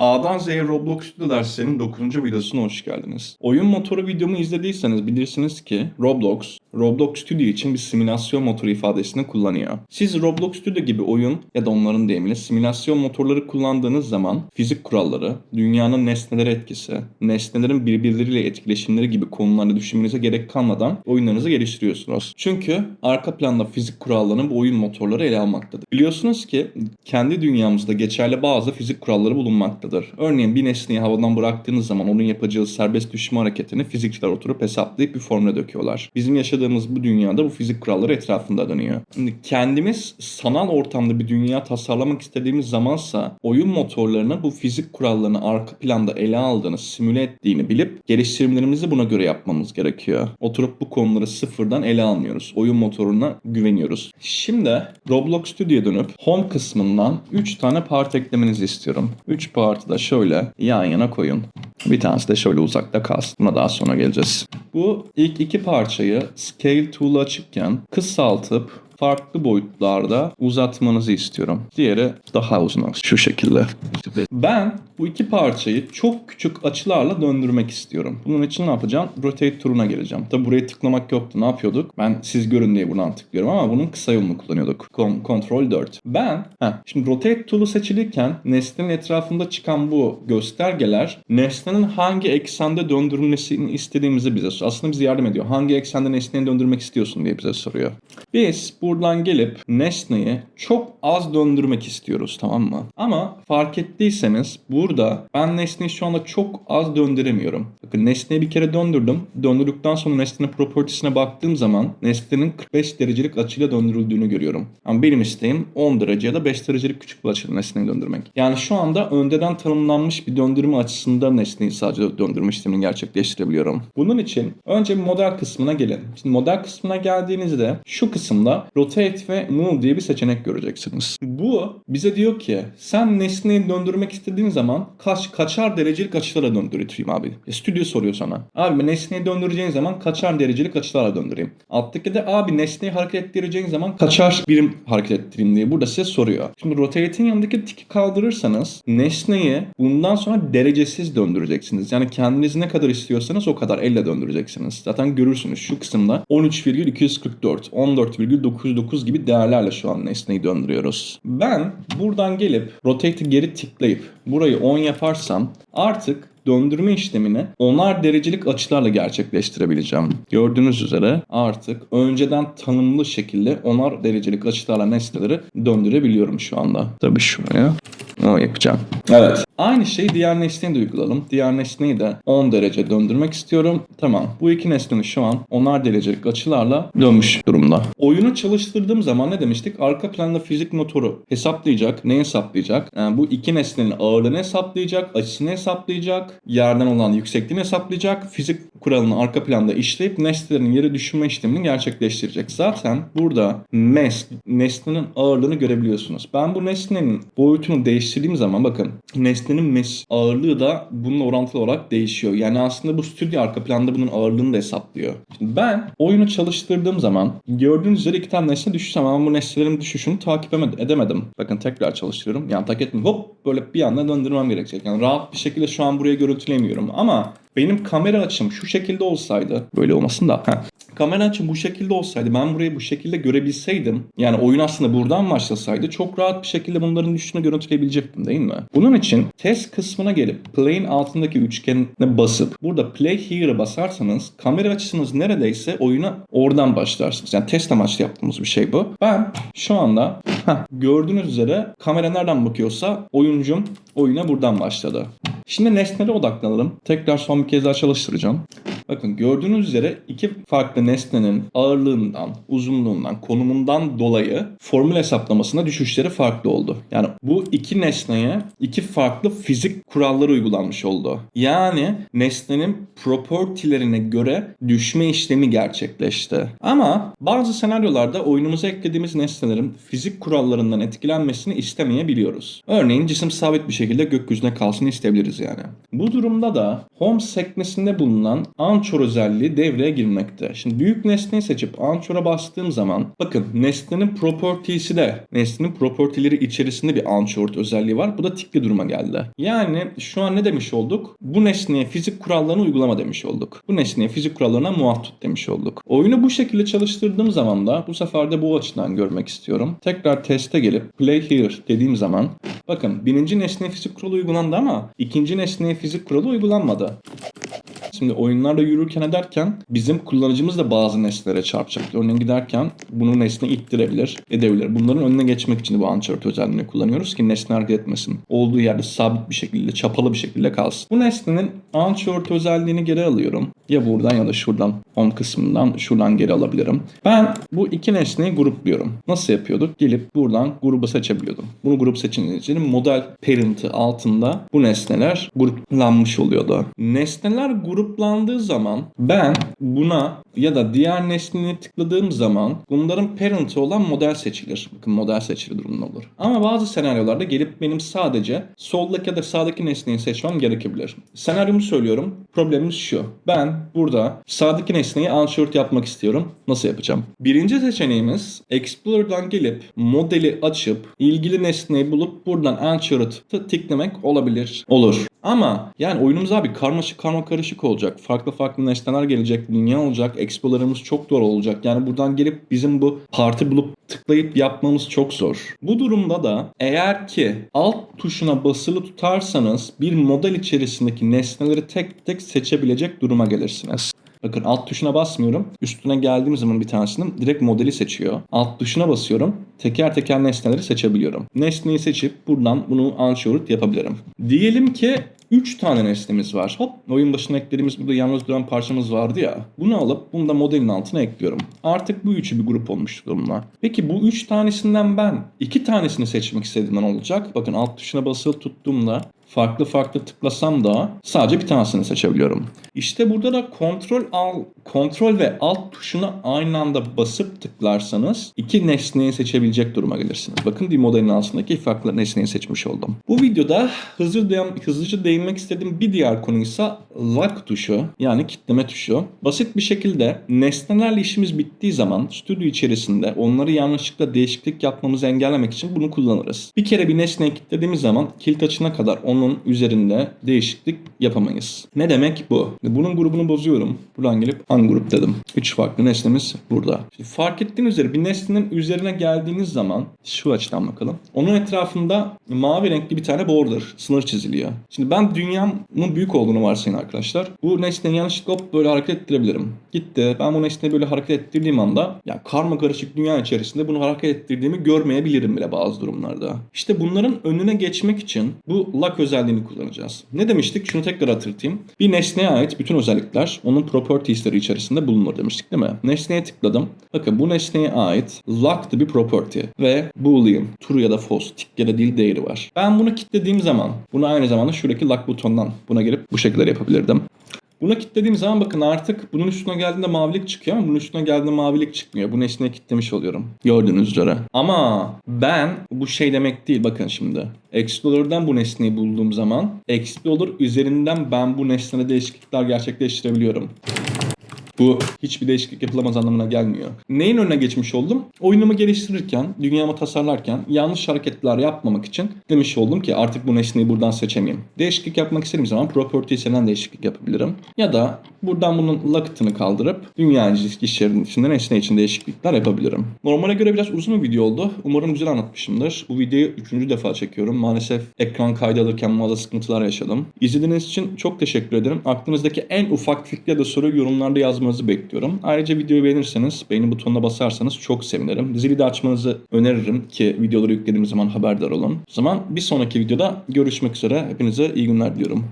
A'dan Z'ye Roblox Studio derslerinin 9. videosuna hoş geldiniz. Oyun motoru videomu izlediyseniz bilirsiniz ki Roblox, Roblox Studio için bir simülasyon motoru ifadesini kullanıyor. Siz Roblox Studio gibi oyun ya da onların deyimiyle simülasyon motorları kullandığınız zaman fizik kuralları, dünyanın nesnelere etkisi, nesnelerin birbirleriyle etkileşimleri gibi konularda düşünmenize gerek kalmadan oyunlarınızı geliştiriyorsunuz. Çünkü arka planda fizik kurallarını bu oyun motorları ele almaktadır. Biliyorsunuz ki kendi dünyamızda geçerli bazı fizik kuralları bulunmaktadır. Örneğin bir nesneyi havadan bıraktığınız zaman onun yapacağı serbest düşme hareketini fizikçiler oturup hesaplayıp bir formüle döküyorlar. Bizim yaşadığımız bu dünyada bu fizik kuralları etrafında dönüyor. Şimdi kendimiz sanal ortamda bir dünya tasarlamak istediğimiz zamansa oyun motorlarına bu fizik kurallarını arka planda ele aldığını, simüle ettiğini bilip geliştirmelerimizi buna göre yapmamız gerekiyor. Oturup bu konuları sıfırdan ele almıyoruz. Oyun motoruna güveniyoruz. Şimdi Roblox Studio'ya dönüp Home kısmından 3 tane part eklemenizi istiyorum. 3 partı da şöyle yan yana koyun. Bir tanesi de şöyle uzakta kalsın. Buna daha sonra geleceğiz. Bu ilk iki parçayı Scale Tool'u açıkken kısaltıp farklı boyutlarda uzatmanızı istiyorum. Diğeri daha uzun olsun. Şu şekilde. Ben bu iki parçayı çok küçük açılarla döndürmek istiyorum. Bunun için ne yapacağım? Rotate turuna geleceğim. Tabi buraya tıklamak yoktu. Ne yapıyorduk? Ben siz görün diye buradan tıklıyorum ama bunun kısa yolunu kullanıyorduk. Con- Control 4. Ben heh, şimdi Rotate tool'u seçilirken nesnenin etrafında çıkan bu göstergeler nesnenin hangi eksende döndürülmesini istediğimizi bize soruyor. Aslında bize yardım ediyor. Hangi eksende nesneyi döndürmek istiyorsun diye bize soruyor. Biz buradan gelip nesneyi çok az döndürmek istiyoruz tamam mı? Ama fark ettiyseniz burada ben nesneyi şu anda çok az döndüremiyorum. Bakın nesneyi bir kere döndürdüm. Döndürdükten sonra nesnenin propertiesine baktığım zaman nesnenin 45 derecelik açıyla döndürüldüğünü görüyorum. Ama benim isteğim 10 derece ya da 5 derecelik küçük bir açıyla nesneyi döndürmek. Yani şu anda önceden tanımlanmış bir döndürme açısında nesneyi sadece döndürme işlemini gerçekleştirebiliyorum. Bunun için önce model kısmına gelin. Şimdi model kısmına geldiğinizde şu kısımda rotate ve move diye bir seçenek göreceksiniz. Bu bize diyor ki sen nesneyi döndürmek istediğin zaman kaç kaçar derecelik açılara döndüreyim abi. E, stüdyo soruyor sana. Abi nesneyi döndüreceğin zaman kaçar derecelik açılarla döndüreyim. Alttaki de abi nesneyi hareket ettireceğin zaman kaçar birim hareket ettireyim diye burada size soruyor. Şimdi rotate'in yanındaki tiki kaldırırsanız nesneyi bundan sonra derecesiz döndüreceksiniz. Yani kendiniz ne kadar istiyorsanız o kadar elle döndüreceksiniz. Zaten görürsünüz şu kısımda 13,244, 14,909 gibi değerlerle şu an nesneyi döndürüyoruz. Ben buradan gelip rotate'i geri tıklayıp burayı 10 yaparsam artık döndürme işlemini onar derecelik açılarla gerçekleştirebileceğim. Gördüğünüz üzere artık önceden tanımlı şekilde onar derecelik açılarla nesneleri döndürebiliyorum şu anda. Tabii şuraya o yapacağım. Evet. Aynı şeyi diğer nesneye de uygulayalım. Diğer nesneyi de 10 derece döndürmek istiyorum. Tamam. Bu iki nesnenin şu an onar derecelik açılarla dönmüş durumda. Oyunu çalıştırdığım zaman ne demiştik? Arka planda fizik motoru hesaplayacak. Ne hesaplayacak? Yani bu iki nesnenin ağırlığını hesaplayacak, açısını hesaplayacak, yerden olan yüksekliğini hesaplayacak, fizik kuralını arka planda işleyip nesnelerin yere düşürme işlemini gerçekleştirecek. Zaten burada mes, nesnenin ağırlığını görebiliyorsunuz. Ben bu nesnenin boyutunu değiştirdiğim zaman bakın nesnenin ağırlığı da bununla orantılı olarak değişiyor. Yani aslında bu stüdyo arka planda bunun ağırlığını da hesaplıyor. Şimdi ben oyunu çalıştırdığım zaman gördüğünüz üzere iki tane nesne düşüşsem ama bu nesnelerin düşüşünü takip eme- edemedim. Bakın tekrar çalıştırıyorum. Yani takip etmiyorum. Hop böyle bir anda döndürmem gerekecek. Yani rahat bir şekilde şu an buraya görüntülemiyorum. Ama benim kamera açım şu şekilde olsaydı böyle olmasın da heh. Kamera açım bu şekilde olsaydı ben burayı bu şekilde görebilseydim yani oyun aslında buradan başlasaydı çok rahat bir şekilde bunların düşüşünü görüntüleyebilecektim değil mi? Bunun için test kısmına gelip play'in altındaki üçgene basıp burada play here'a basarsanız kamera açısınız neredeyse oyuna oradan başlarsınız. Yani test amaçlı yaptığımız bir şey bu. Ben şu anda heh, gördüğünüz üzere kamera nereden bakıyorsa oyuncum oyuna buradan başladı. Şimdi nesnelere odaklanalım. Tekrar son bir kez daha çalıştıracağım. Bakın gördüğünüz üzere iki farklı nesnenin ağırlığından, uzunluğundan, konumundan dolayı formül hesaplamasında düşüşleri farklı oldu. Yani bu iki nesneye iki farklı fizik kuralları uygulanmış oldu. Yani nesnenin propertilerine göre düşme işlemi gerçekleşti. Ama bazı senaryolarda oyunumuza eklediğimiz nesnelerin fizik kurallarından etkilenmesini istemeyebiliyoruz. Örneğin cisim sabit bir şekilde gökyüzüne kalsın isteyebiliriz yani. Bu durumda da home sekmesinde bulunan anchor özelliği devreye girmekte. Şimdi büyük nesneyi seçip anchor'a bastığım zaman bakın nesnenin properties'i de nesnenin propertileri içerisinde bir anchor özelliği var. Bu da tikli duruma geldi. Yani şu an ne demiş olduk? Bu nesneye fizik kurallarını uygulama demiş olduk. Bu nesneye fizik kurallarına muaf demiş olduk. Oyunu bu şekilde çalıştırdığım zaman da bu sefer de bu açıdan görmek istiyorum. Tekrar teste gelip play here dediğim zaman bakın birinci nesneye fizik kuralı uygulandı ama ikinci nesneye fizik kuralı uygulanmadı. Şimdi oyunlarda yürürken ederken bizim kullanıcımız da bazı nesnelere çarpacak. Örneğin giderken bunu nesne ittirebilir, edebilir. Bunların önüne geçmek için bu uncharted özelliğini kullanıyoruz ki nesne hareket etmesin. Olduğu yerde sabit bir şekilde, çapalı bir şekilde kalsın. Bu nesnenin uncharted özelliğini geri alıyorum. Ya buradan ya da şuradan, home kısmından şuradan geri alabilirim. Ben bu iki nesneyi grupluyorum. Nasıl yapıyorduk? Gelip buradan grubu seçebiliyordum. Bunu grup seçince için model parent'ı altında bu nesneler gruplanmış oluyordu. Nesneler gruplandığı zaman ben buna ya da diğer nesneye tıkladığım zaman bunların parent'ı olan model seçilir. Bakın model seçili durumda olur. Ama bazı senaryolarda gelip benim sadece soldaki ya da sağdaki nesneyi seçmem gerekebilir. Senaryomu söylüyorum. Problemimiz şu. Ben burada sağdaki nesneyi unshirt yapmak istiyorum. Nasıl yapacağım? Birinci seçeneğimiz Explorer'dan gelip modeli açıp ilgili nesneyi bulup buradan unshirt'ı tıklamak olabilir. Olur. Ama yani oyunumuz abi karmaşık karma karışık olacak. Farklı farklı nesneler gelecek. Dünya olacak. Explorer'ımız çok zor olacak. Yani buradan gelip bizim bu parti bulup tıklayıp yapmamız çok zor. Bu durumda da eğer ki alt tuşuna basılı tutarsanız bir model içerisindeki nesneleri tek tek seçebilecek duruma gelirsiniz. Bakın alt tuşuna basmıyorum. Üstüne geldiğim zaman bir tanesinin direkt modeli seçiyor. Alt tuşuna basıyorum. Teker teker nesneleri seçebiliyorum. Nesneyi seçip buradan bunu unshirt yapabilirim. Diyelim ki 3 tane nesnemiz var. Hop oyun başına eklediğimiz burada yalnız duran parçamız vardı ya. Bunu alıp bunu da modelin altına ekliyorum. Artık bu üçü bir grup olmuş durumda. Peki bu 3 tanesinden ben 2 tanesini seçmek istediğimden olacak. Bakın alt tuşuna basılı tuttuğumda farklı farklı tıklasam da sadece bir tanesini seçebiliyorum. İşte burada da kontrol al, kontrol ve alt tuşuna aynı anda basıp tıklarsanız iki nesneyi seçebilecek duruma gelirsiniz. Bakın bir modelin altındaki farklı nesneyi seçmiş oldum. Bu videoda hızlı değin, hızlıca değinmek istediğim bir diğer konuysa lock tuşu yani kitleme tuşu. Basit bir şekilde nesnelerle işimiz bittiği zaman stüdyo içerisinde onları yanlışlıkla değişiklik yapmamızı engellemek için bunu kullanırız. Bir kere bir nesneyi kilitlediğimiz zaman kilit açına kadar onun üzerinde değişiklik yapamayız. Ne demek bu? Bunun grubunu bozuyorum. Buradan gelip ungroup dedim. Üç farklı nesnemiz burada. Şimdi fark ettiğiniz üzere bir nesnenin üzerine geldiğiniz zaman şu açıdan bakalım. Onun etrafında mavi renkli bir tane border, sınır çiziliyor. Şimdi ben dünyamın büyük olduğunu varsayın arkadaşlar. Bu nesneyi yanlışlıkla hop böyle hareket ettirebilirim. Gitti. Ben bu nesneyi böyle hareket ettirdiğim anda ya karma karışık dünya içerisinde bunu hareket ettirdiğimi görmeyebilirim bile bazı durumlarda. İşte bunların önüne geçmek için bu lock özelliğini kullanacağız. Ne demiştik? Şunu tekrar hatırlatayım. Bir nesneye ait bütün özellikler onun properties'leri içerisinde bulunur demiştik değil mi? Nesneye tıkladım. Bakın bu nesneye ait locked bir property ve boolean true ya da false tick ya da değil değeri var. Ben bunu kilitlediğim zaman bunu aynı zamanda şuradaki lock butonundan buna girip bu şekilde yapabilirdim. Buna kilitlediğim zaman bakın artık bunun üstüne geldiğinde mavilik çıkıyor ama bunun üstüne geldiğinde mavilik çıkmıyor. Bu nesneye kilitlemiş oluyorum. Gördüğünüz üzere. Ama ben bu şey demek değil bakın şimdi. Explorer'dan bu nesneyi bulduğum zaman Explorer üzerinden ben bu nesnede değişiklikler gerçekleştirebiliyorum. Bu hiçbir değişiklik yapılamaz anlamına gelmiyor. Neyin önüne geçmiş oldum? Oyunumu geliştirirken, dünyamı tasarlarken yanlış hareketler yapmamak için demiş oldum ki artık bu nesneyi buradan seçemeyeyim. Değişiklik yapmak istediğim zaman properties'den değişiklik yapabilirim. Ya da buradan bunun locket'ını kaldırıp dünya işlerinin içinde nesne için değişiklikler yapabilirim. Normale göre biraz uzun bir video oldu. Umarım güzel anlatmışımdır. Bu videoyu üçüncü defa çekiyorum. Maalesef ekran kaydı alırken bazı sıkıntılar yaşadım. İzlediğiniz için çok teşekkür ederim. Aklınızdaki en ufak fikri ya da soru yorumlarda yazmanızı bekliyorum. Ayrıca videoyu beğenirseniz, beğeni butonuna basarsanız çok sevinirim. Zili de açmanızı öneririm ki videoları yüklediğimiz zaman haberdar olun. O zaman bir sonraki videoda görüşmek üzere. Hepinize iyi günler diliyorum.